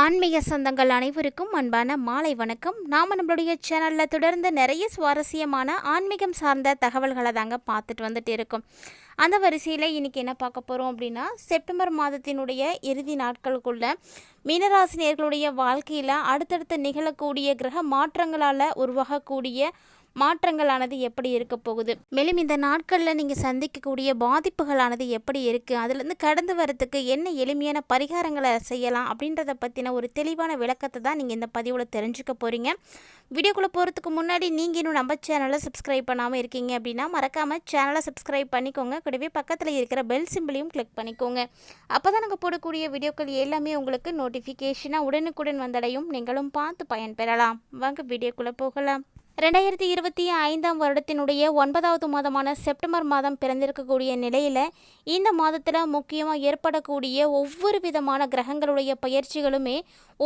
ஆன்மீக சொந்தங்கள் அனைவருக்கும் அன்பான மாலை வணக்கம். நாம் நம்மளுடைய சேனலில் தொடர்ந்து நிறைய சுவாரஸ்யமான ஆன்மீகம் சார்ந்த தகவல்களை தாங்க பார்த்துட்டு வந்துட்டு இருக்கோம். அந்த வரிசையில் இன்றைக்கி என்ன பார்க்க போகிறோம் அப்படின்னா செப்டம்பர் மாதத்தினுடைய இறுதி நாட்களுக்குள்ள மீனராசினியர்களுடைய வாழ்க்கையில் அடுத்தடுத்து நிகழக்கூடிய கிரக மாற்றங்களால் உருவாகக்கூடிய மாற்றங்களானது எப்படி இருக்க போகுது? மேலும் இந்த நாட்களில் நீங்கள் சந்திக்கக்கூடிய பாதிப்புகளானது எப்படி இருக்குது அதுலேருந்து கடந்து வரத்துக்கு என்ன எளிமையான பரிகாரங்களை செய்யலாம் அப்படின்றத பற்றின ஒரு தெளிவான விளக்கத்தை தான் நீங்கள் இந்த பதிவில் தெரிஞ்சுக்க போகிறீங்க வீடியோக்குள்ளே போகிறதுக்கு முன்னாடி நீங்கள் இன்னும் நம்ம சேனலை சப்ஸ்கிரைப் பண்ணாமல் இருக்கீங்க அப்படின்னா மறக்காமல் சேனலை சப்ஸ்கிரைப் பண்ணிக்கோங்க. கூடவே பக்கத்தில் இருக்கிற பெல் சிம்பிளையும் கிளிக் பண்ணிக்கோங்க. அப்போ தான் நாங்கள் போடக்கூடிய வீடியோக்கள் எல்லாமே உங்களுக்கு நோட்டிஃபிகேஷனாக உடனுக்குடன் வந்தடையும். நீங்களும் பார்த்து பயன்பெறலாம். வாங்க வீடியோக்குள்ளே போகலாம். ரெண்டாயிரத்தி இருபத்தி ஐந்தாம் வருடத்தினுடைய ஒன்பதாவது மாதமான செப்டம்பர் மாதம் பிறந்திருக்கக்கூடிய நிலையில் இந்த மாதத்தில் முக்கியமாக ஏற்படக்கூடிய ஒவ்வொரு விதமான கிரகங்களுடைய பயிற்சிகளுமே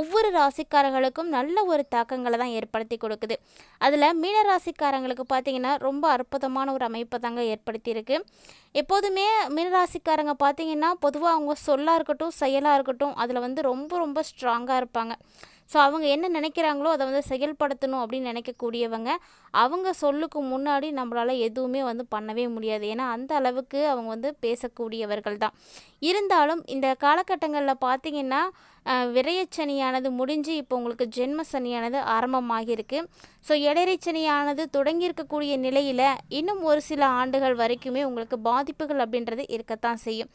ஒவ்வொரு ராசிக்காரர்களுக்கும் நல்ல ஒரு தாக்கங்களை தான் ஏற்படுத்தி கொடுக்குது. அதில் மீன ராசிக்காரங்களுக்கு பார்த்தீங்கன்னா ரொம்ப அற்புதமான ஒரு அமைப்பை தாங்க ஏற்படுத்தியிருக்கு. எப்போதுமே மீனராசிக்காரங்க பார்த்திங்கன்னா பொதுவாக அவங்க சொல்லாக இருக்கட்டும் செயலாக இருக்கட்டும் அதில் வந்து ரொம்ப ரொம்ப ஸ்ட்ராங்காக இருப்பாங்க. ஸோ அவங்க என்ன நினைக்கிறாங்களோ அதை வந்து செயல்படுத்தணும் அப்படின்னு நினைக்கக்கூடியவங்க அவங்க சொல்லுக்கு முன்னாடி நம்மளால் எதுவுமே வந்து பண்ணவே முடியாது. ஏன்னா அந்த அளவுக்கு அவங்க வந்து பேசக்கூடியவர்கள் தான். இருந்தாலும் இந்த காலகட்டங்களில் பார்த்திங்கன்னா விரையச்சனியானது முடிஞ்சு இப்போ உங்களுக்கு ஜென்ம சனியானது ஆரம்பமாகியிருக்கு. ஸோ இடைரை தொடங்கியிருக்கக்கூடிய நிலையில் இன்னும் ஒரு சில ஆண்டுகள் வரைக்குமே உங்களுக்கு பாதிப்புகள் அப்படின்றது இருக்கத்தான் செய்யும்.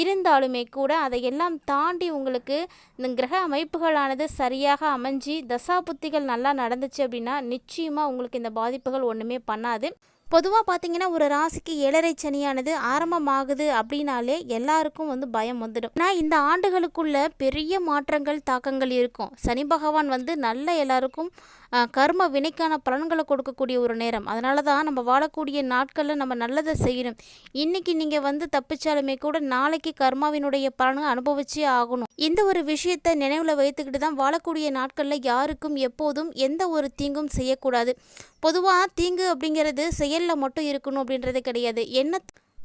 இருந்தாலுமே கூட அதையெல்லாம் தாண்டி உங்களுக்கு இந்த கிரக அமைப்புகளானது சரியாக அமைஞ்சி தசாபுத்திகள் நல்லா நடந்துச்சு அப்படின்னா நிச்சயமாக உங்களுக்கு இந்த பாதிப்புகள் ஒன்றுமே பண்ணாது. பொதுவாக பார்த்தீங்கன்னா ஒரு ராசிக்கு ஏழரை சனியானது ஆரம்பமாகுது அப்படின்னாலே எல்லாருக்கும் வந்து பயம் வந்துடும். ஆனால் இந்த ஆண்டுகளுக்குள்ள பெரிய மாற்றங்கள் தாக்கங்கள் இருக்கும். சனி பகவான் வந்து நல்ல எல்லாருக்கும் கர்ம வினைக்கான பலன்களை கொடுக்கக்கூடிய ஒரு நேரம். அதனால தான் நம்ம வாழக்கூடிய நாட்களில் நம்ம நல்லதை செய்யணும். இன்றைக்கி நீங்கள் வந்து தப்பிச்சாலுமே கூட நாளைக்கு கர்மாவினுடைய பலனை அனுபவிச்சே ஆகணும். இந்த ஒரு விஷயத்தை நினைவில் வைத்துக்கிட்டு தான் வாழக்கூடிய நாட்களில் யாருக்கும் எப்போதும் எந்த ஒரு தீங்கும் செய்யக்கூடாது. பொதுவாக தீங்கு அப்படிங்கிறது செயலில் மட்டும் இருக்கணும் அப்படின்றது கிடையாது. என்ன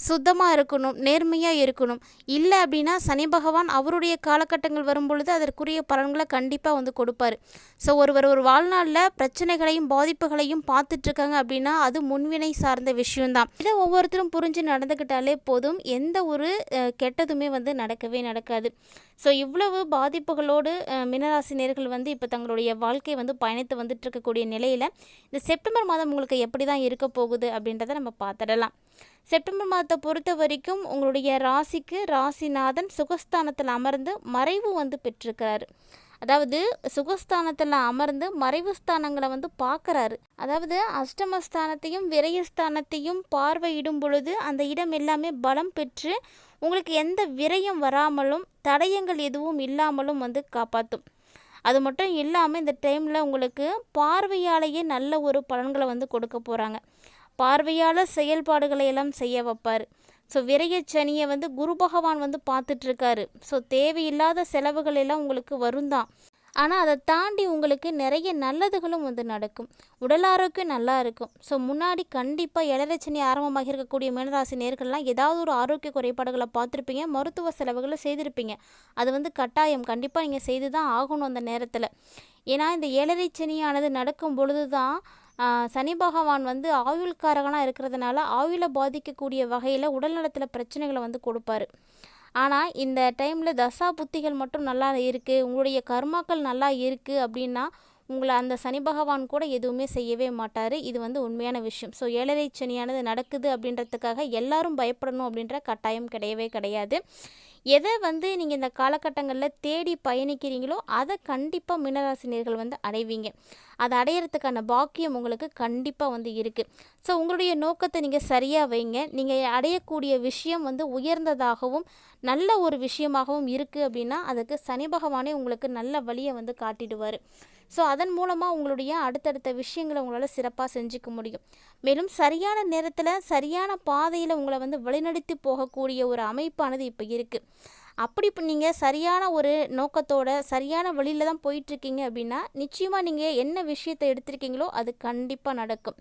சுத்தமாக இருக்கணும் நேர்மையாக இருக்கணும். இல்லை அப்படின்னா சனி பகவான் அவருடைய காலகட்டங்கள் வரும்பொழுது அதற்குரிய பலன்களை கண்டிப்பாக வந்து கொடுப்பார். ஸோ ஒருவர் ஒரு வாழ்நாளில் பிரச்சனைகளையும் பாதிப்புகளையும் பார்த்துட்ருக்காங்க அப்படின்னா அது முன்வினை சார்ந்த விஷயம்தான். இதை ஒவ்வொருத்தரும் புரிஞ்சு நடந்துக்கிட்டாலே போதும். எந்த ஒரு கெட்டதுமே வந்து நடக்கவே நடக்காது. ஸோ இவ்வளவு பாதிப்புகளோடு மினராசினியர்கள் வந்து இப்போ தங்களுடைய வாழ்க்கை வந்து பயணித்து வந்துட்டு இருக்கக்கூடிய நிலையில் இந்த செப்டம்பர் மாதம் உங்களுக்கு எப்படி தான் இருக்க போகுது அப்படின்றத நம்ம பார்த்துடலாம். செப்டம்பர் மாதத்தை பொறுத்த வரைக்கும் உங்களுடைய ராசிக்கு ராசிநாதன் சுகஸ்தானத்தில் அமர்ந்து மறைவு வந்து பெற்றிருக்கிறார். அதாவது சுகஸ்தானத்தில் அமர்ந்து மறைவு ஸ்தானங்களை வந்து பார்க்குறாரு. அதாவது அஷ்டமஸ்தானத்தையும் விரயஸ்தானத்தையும் பார்வையிடும் பொழுது அந்த இடம் எல்லாமே பலம் பெற்று உங்களுக்கு எந்த விரயம் வராமலும் தடயங்கள் எதுவும் இல்லாமலும் வந்து காப்பாற்றும் அது மட்டும் இல்லாமல் இந்த டைமில் உங்களுக்கு பார்வையாலேயே நல்ல ஒரு பலன்களை வந்து கொடுக்க போகிறாங்க பார்வையால் செயல்பாடுகளை எல்லாம் செய்ய வைப்பார். ஸோ விரைய சனியை வந்து குரு பகவான் வந்து பார்த்துட்ருக்காரு. ஸோ தேவையில்லாத செலவுகள் எல்லாம் உங்களுக்கு வரும் தான். ஆனால் அதை தாண்டி உங்களுக்கு நிறைய நல்லதுகளும் வந்து நடக்கும். உடல் ஆரோக்கியம் நல்லா இருக்கும். ஸோ முன்னாடி கண்டிப்பாக இளரச்சனி ஆரம்பமாக இருக்கக்கூடிய மீனராசி நேர்கள்லாம் ஏதாவது ஒரு ஆரோக்கிய குறைபாடுகளை பார்த்துருப்பீங்க மருத்துவ செலவுகளை செய்திருப்பீங்க. அது வந்து கட்டாயம். கண்டிப்பாக நீங்கள் செய்து தான் ஆகணும் அந்த நேரத்தில். ஏன்னா இந்த ஏழரை சனியானது நடக்கும் பொழுது தான் சனி பகவான் வந்து ஆயுள்காரகனாக இருக்கிறதுனால ஆயுளை பாதிக்கக்கூடிய வகையில் உடல்நலத்தில் பிரச்சனைகளை வந்து கொடுப்பாரு. ஆனால் இந்த டைமில் தசா புத்திகள் மட்டும் நல்லா இருக்குது உங்களுடைய கர்மாக்கள் நல்லா இருக்குது அப்படின்னா உங்களை அந்த சனி பகவான் கூட எதுவுமே செய்யவே மாட்டார். இது வந்து உண்மையான விஷயம். ஸோ ஏழரை சனியானது நடக்குது அப்படின்றதுக்காக எல்லாரும் பயப்படணும் அப்படின்ற கட்டாயம் கிடையவே கிடையாது. எதை வந்து நீங்கள் இந்த காலகட்டங்களில் தேடி பயணிக்கிறீங்களோ அதை கண்டிப்பாக மீனராசினியர்கள் வந்து அடைவீங்க. அதை அடையிறதுக்கான பாக்கியம் உங்களுக்கு கண்டிப்பாக வந்து இருக்குது ஸோ உங்களுடைய நோக்கத்தை நீங்கள் சரியாக வைங்க. நீங்கள் அடையக்கூடிய விஷயம் வந்து உயர்ந்ததாகவும் நல்ல ஒரு விஷயமாகவும் இருக்குது அப்படின்னா அதுக்கு சனி பகவானே உங்களுக்கு நல்ல வழியை வந்து காட்டிடுவார். ஸோ அதன் மூலமாக உங்களுடைய அடுத்தடுத்த விஷயங்களை உங்களால் சிறப்பாக செஞ்சுக்க முடியும். மேலும் சரியான நேரத்தில் சரியான பாதையில் உங்களை வந்து வழிநடத்தி போகக்கூடிய ஒரு அமைப்பானது இப்போ இருக்குது அப்படி இப்போ நீங்கள் சரியான ஒரு நோக்கத்தோட சரியான வழியில் தான் போயிட்டுருக்கீங்க அப்படின்னா நிச்சயமாக நீங்கள் என்ன விஷயத்தை எடுத்திருக்கீங்களோ அது கண்டிப்பாக நடக்கும்.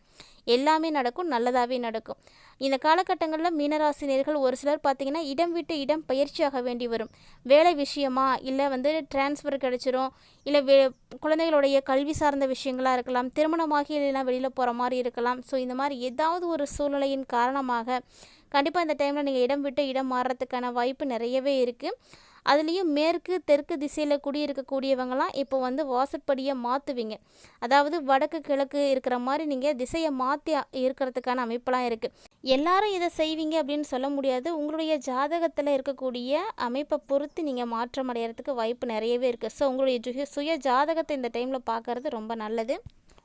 எல்லாமே நடக்கும் நல்லதாகவே நடக்கும். இந்த காலகட்டங்களில் மீனராசினியர்கள் ஒரு சிலர் பார்த்திங்கன்னா இடம் விட்டு இடம் பயிற்சியாக வேண்டி வரும். வேலை விஷயமா இல்லை வந்து டிரான்ஸ்ஃபர் கிடச்சிரும் இல்லை வே குழந்தைகளுடைய கல்வி சார்ந்த விஷயங்களாக இருக்கலாம் திருமணமாகி இல்லைன்னா வெளியில் போகிற மாதிரி இருக்கலாம். ஸோ இந்த மாதிரி ஏதாவது ஒரு சூழ்நிலையின் காரணமாக கண்டிப்பாக இந்த டைமில் நீங்கள் இடம் விட்டு இடம் மாறுறதுக்கான வாய்ப்பு நிறையவே இருக்குது அதுலேயும் மேற்கு தெற்கு திசையில் குடியிருக்கக்கூடியவங்களாம் இப்போ வந்து வாசற்படியை மாற்றுவீங்க அதாவது வடக்கு கிழக்கு இருக்கிற மாதிரி நீங்கள் திசையை மாற்றி இருக்கிறதுக்கான அமைப்பெல்லாம் இருக்குது எல்லாரும் இதை செய்வீங்க அப்படின்னு சொல்ல முடியாது. உங்களுடைய ஜாதகத்தில் இருக்கக்கூடிய அமைப்பை பொறுத்து நீங்கள் மாற்றம் அடைகிறதுக்கு வாய்ப்பு நிறையவே இருக்குது ஸோ உங்களுடைய சுய ஜாதகத்தை இந்த டைமில் பார்க்குறது ரொம்ப நல்லது.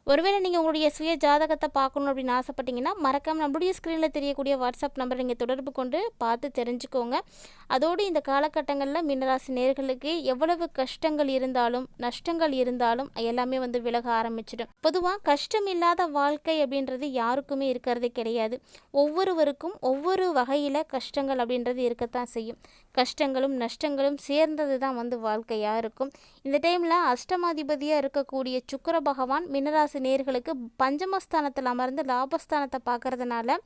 ஒருவேளை நீங்கள் உங்களுடைய சுய ஜாதகத்தை பார்க்கணும் அப்படின்னு ஆசைப்பட்டீங்கன்னா மறக்காம நம்மளுடைய ஸ்க்ரீனில் தெரியக்கூடிய வாட்ஸ்அப் நம்பரை நீங்கள் தொடர்பு கொண்டு பார்த்து தெரிஞ்சுக்கோங்க. அதோடு இந்த காலகட்டங்களில் மீனராசி நேர்களுக்கு எவ்வளவு கஷ்டங்கள் இருந்தாலும் நஷ்டங்கள் இருந்தாலும் எல்லாமே வந்து விலக ஆரம்பிச்சிடும். பொதுவாக கஷ்டம் இல்லாத வாழ்க்கை அப்படின்றது யாருக்குமே இருக்கிறது கிடையாது. ஒவ்வொருவருக்கும் ஒவ்வொரு வகையில் கஷ்டங்கள் அப்படின்றது இருக்கத்தான் செய்யும். கஷ்டங்களும் நஷ்டங்களும் சேர்ந்தது தான் வந்து வாழ்க்கையாக இருக்கும். இந்த டைமில் அஷ்டமாதிபதியாக இருக்கக்கூடிய சுக்கிர பகவான் மினராசி நேர்களுக்கு பஞ்சமஸ்தானத்தில் அமர்ந்து லாபஸ்தானத்தை பார்க்கறதுனால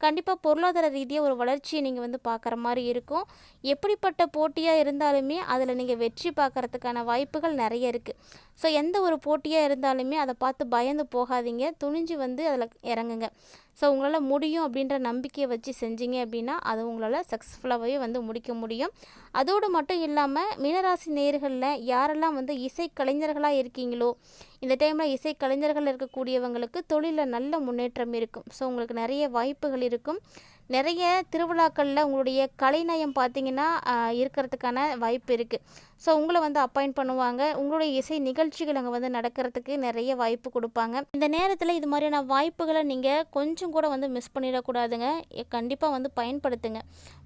கண்டிப்பாக பொருளாதார ரீதியாக ஒரு வளர்ச்சியை நீங்கள் வந்து பார்க்குற மாதிரி இருக்கும். எப்படிப்பட்ட போட்டியாக இருந்தாலுமே அதில் நீங்கள் வெற்றி பார்க்கறதுக்கான வாய்ப்புகள் நிறைய இருக்குது ஸோ எந்த ஒரு போட்டியாக இருந்தாலுமே அதை பார்த்து பயந்து போகாதீங்க. துணிஞ்சு வந்து அதில் இறங்குங்க. ஸோ உங்களால் முடியும் அப்படின்ற நம்பிக்கையை வச்சு செஞ்சீங்க அப்படின்னா அது உங்களால் சக்ஸஸ்ஃபுல்லாகவே வந்து முடிக்க முடியும். அதோடு மட்டும் இல்லாமல் மீனராசி நேர்களில் யாரெல்லாம் வந்து இசை கலைஞர்களாக இருக்கீங்களோ இந்த டைமில் இசை கலைஞர்கள் இருக்கக்கூடியவங்களுக்கு தொழிலில் நல்ல முன்னேற்றம் இருக்கும். ஸோ உங்களுக்கு நிறைய வாய்ப்புகள் இருக்கும். நிறைய திருவிழாக்களில் உங்களுடைய கலைநயம் பார்த்தீங்கன்னா இருக்கிறதுக்கான வாய்ப்பு இருக்குது ஸோ உங்களை வந்து அப்பாயிண்ட் பண்ணுவாங்க. உங்களுடைய இசை நிகழ்ச்சிகள் அங்கே வந்து நடக்கிறதுக்கு நிறைய வாய்ப்பு கொடுப்பாங்க. இந்த நேரத்தில் இது மாதிரியான வாய்ப்புகளை நீங்கள் கொஞ்சம் கூட வந்து மிஸ் பண்ணிடக்கூடாதுங்க. கண்டிப்பாக வந்து பயன்படுத்துங்க.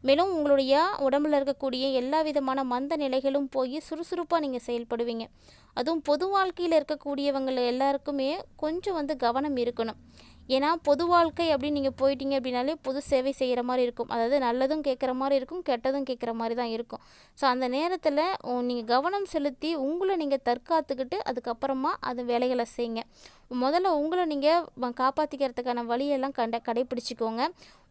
மேலும் உங்களுடைய உடம்புல இருக்கக்கூடிய எல்லா விதமான மந்த நிலைகளும் போய் சுறுசுறுப்பாக நீங்கள் செயல்படுவீங்க. அதுவும் பொது வாழ்க்கையில் இருக்கக்கூடியவங்க எல்லாருக்குமே கொஞ்சம் வந்து கவனம் இருக்கணும். ஏன்னா பொது வாழ்க்கை அப்படின்னு நீங்கள் போயிட்டீங்க அப்படின்னாலே பொது சேவை செய்கிற மாதிரி இருக்கும். அதாவது நல்லதும் கேட்குற மாதிரி இருக்கும் கெட்டதும் கேட்குற மாதிரி தான் இருக்கும். ஸோ அந்த நேரத்தில் நீங்கள் கவனம் செலுத்தி உங்களை நீங்கள் தற்காத்துக்கிட்டு அதுக்கப்புறமா அது வேலைகளை செய்யுங்க. முதல்ல உங்களை நீங்கள் காப்பாற்றிக்கிறதுக்கான வழியெல்லாம் கண்ட கடைப்பிடிச்சிக்கோங்க.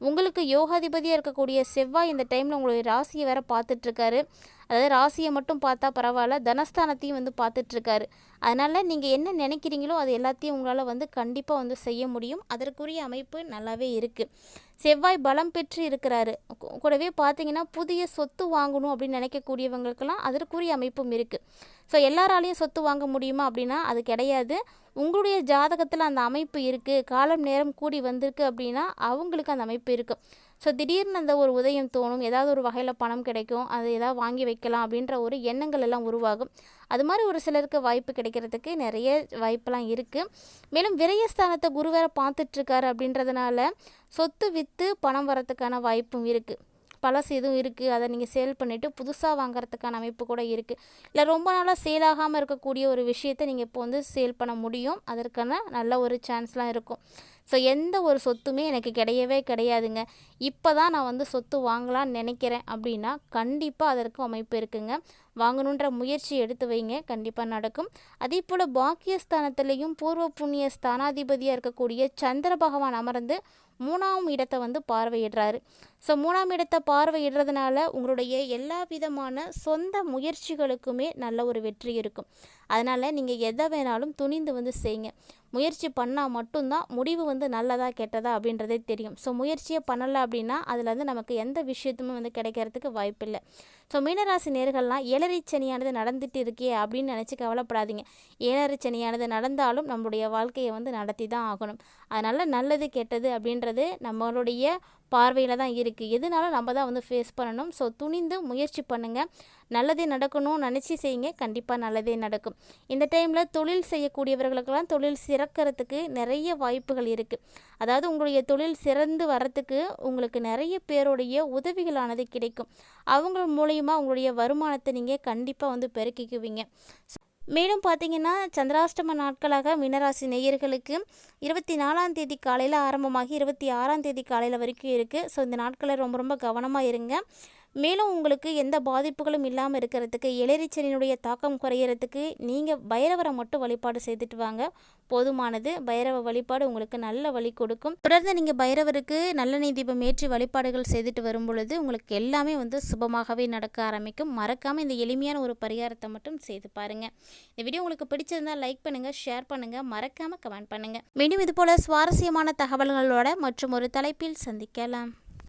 உங்களுக்கு யோகாதிபதியாக இருக்கக்கூடிய செவ்வாய் இந்த டைமில் உங்களுடைய ராசியை வேறு பார்த்துட்ருக்காரு. அதாவது ராசியை மட்டும் பார்த்தா பரவாயில்ல தனஸ்தானத்தையும் வந்து பார்த்துட்ருக்காரு. அதனால் நீங்கள் என்ன நினைக்கிறீங்களோ அது எல்லாத்தையும் உங்களால் வந்து கண்டிப்பாக வந்து செய்ய முடியும். அதற்குரிய அமைப்பு நல்லாவே இருக்குது செவ்வாய் பலம் பெற்று இருக்கிறாரு. கூடவே பார்த்தீங்கன்னா புதிய சொத்து வாங்கணும் அப்படின்னு நினைக்கக்கூடியவங்களுக்கெல்லாம் அதற்குரிய அமைப்பும் இருக்குது ஸோ எல்லாராலையும் சொத்து வாங்க முடியுமா அப்படின்னா அது கிடையாது. உங்களுடைய ஜாதகத்தில் அந்த அமைப்பு இருக்குது காலம் நேரம் கூடி வந்திருக்கு அப்படின்னா அவங்களுக்கு அந்த அமைப்பு இருக்கும் ஸோ திடீர்னு அந்த ஒரு உதயம் தோணும் ஏதாவது ஒரு வகையில் பணம் கிடைக்கும் அதை ஏதாவது வாங்கி வைக்கலாம் அப்படின்ற ஒரு எண்ணங்கள் எல்லாம் உருவாகும். அது மாதிரி ஒரு சிலருக்கு வாய்ப்பு கிடைக்கிறதுக்கு நிறைய வாய்ப்பெல்லாம் இருக்குது மேலும் விரயஸ்தானத்தை குரு வேற பார்த்துட்ருக்காரு அப்படின்றதுனால சொத்து விற்று பணம் வரத்துக்கான வாய்ப்பும் இருக்குது பழசு எதுவும் இருக்குது அதை நீங்கள் சேல் பண்ணிவிட்டு புதுசாக வாங்குறதுக்கான அமைப்பு கூட இருக்குது இல்லை ரொம்ப நாளாக சேல் ஆகாமல் இருக்கக்கூடிய ஒரு விஷயத்தை நீங்கள் இப்போ வந்து சேல் பண்ண முடியும். அதற்கான நல்ல ஒரு சான்ஸ்லாம் இருக்கும். ஸோ எந்த ஒரு சொத்துமே எனக்கு கிடையவே கிடையாதுங்க. இப்போ தான் நான் வந்து சொத்து வாங்கலாம்னு நினைக்கிறேன் அப்படின்னா கண்டிப்பாக அதற்கு அமைப்பு இருக்குங்க. வாங்கணுன்ற முயற்சி எடுத்து வைங்க. கண்டிப்பாக நடக்கும். அதே போல் பாக்கியஸ்தானத்திலையும் பூர்வ புண்ணிய ஸ்தானாதிபதியாக இருக்கக்கூடிய சந்திர பகவான் அமர்ந்து மூணாம் இடத்தை வந்து பார்வையிடுறாரு. ஸோ மூணாம் இடத்தை பார்வையிடுறதுனால உங்களுடைய எல்லா விதமான சொந்த முயற்சிகளுக்குமே நல்ல ஒரு வெற்றி இருக்கும். அதனால் நீங்கள் எதை வேணாலும் துணிந்து வந்து செய்யுங்க முயற்சி பண்ணால் மட்டும்தான் முடிவு வந்து நல்லதா கெட்டதா அப்படின்றதே தெரியும். ஸோ முயற்சியை பண்ணலை அப்படின்னா அதில் வந்து நமக்கு எந்த விஷயத்துமே வந்து கிடைக்கிறதுக்கு வாய்ப்பில்லை. ஸோ மீனராசி நேர்கள்லாம் ஏழரை சனியானது நடந்துட்டு இருக்கே அப்படின்னு நினச்சி கவலைப்படாதீங்க. ஏழரை சனியானது நடந்தாலும் நம்மளுடைய வாழ்க்கையை வந்து நடத்தி தான் ஆகணும். அதனால் நல்லது கெட்டது அப்படின்றது நம்மளுடைய பார்வையில் தான் இருக்குது எதுனாலும் நம்ம தான் வந்து ஃபேஸ் பண்ணணும்? ஸோ துணிந்து முயற்சி பண்ணுங்கள் நல்லதே நடக்கணும்னு நினச்சி செய்யுங்க. கண்டிப்பாக நல்லதே நடக்கும். இந்த டைமில் தொழில் செய்யக்கூடியவர்களுக்கெல்லாம் தொழில் சிறக்கிறதுக்கு நிறைய வாய்ப்புகள் இருக்குது அதாவது உங்களுடைய தொழில் சிறந்து வரத்துக்கு உங்களுக்கு நிறைய பேருடைய உதவிகளானது கிடைக்கும். அவங்க மூலயமா உங்களுடைய வருமானத்தை நீங்கள் கண்டிப்பாக வந்து பெருக்கிக்குவீங்க. மேலும் பார்த்தீங்கன்னா சந்திராஷ்டம நாட்களாக மீனராசி நேயர்களுக்கு இருபத்தி நாலாம் தேதி காலையில் ஆரம்பமாகி இருபத்தி ஆறாம் தேதி காலையில் வரைக்கும் இருக்குது ஸோ இந்த நாட்களை ரொம்ப ரொம்ப கவனமாக இருங்க. மேலும் உங்களுக்கு எந்த பாதிப்புகளும் இல்லாமல் இருக்கிறதுக்கு எலரிச்சனினுடைய தாக்கம் குறையிறதுக்கு நீங்கள் பைரவரை மட்டும் வழிபாடு செய்துட்டு வாங்க. போதுமானது. பைரவ வழிபாடு உங்களுக்கு நல்ல வழி கொடுக்கும். தொடர்ந்து நீங்கள் பைரவருக்கு நல்லெண்ணெய் தீபம் ஏற்றி வழிபாடுகள் செய்துட்டு வரும் பொழுது உங்களுக்கு எல்லாமே வந்து சுபமாகவே நடக்க ஆரம்பிக்கும். மறக்காமல் இந்த எளிமையான ஒரு பரிகாரத்தை மட்டும் செய்து பாருங்கள் இந்த வீடியோ உங்களுக்கு பிடிச்சிருந்தால் லைக் பண்ணுங்கள் ஷேர் பண்ணுங்கள் மறக்காமல் கமெண்ட் பண்ணுங்கள் மீண்டும் இதுபோல் சுவாரஸ்யமான தகவல்களோட மற்றும் ஒரு தலைப்பில் சந்திக்கலாம்.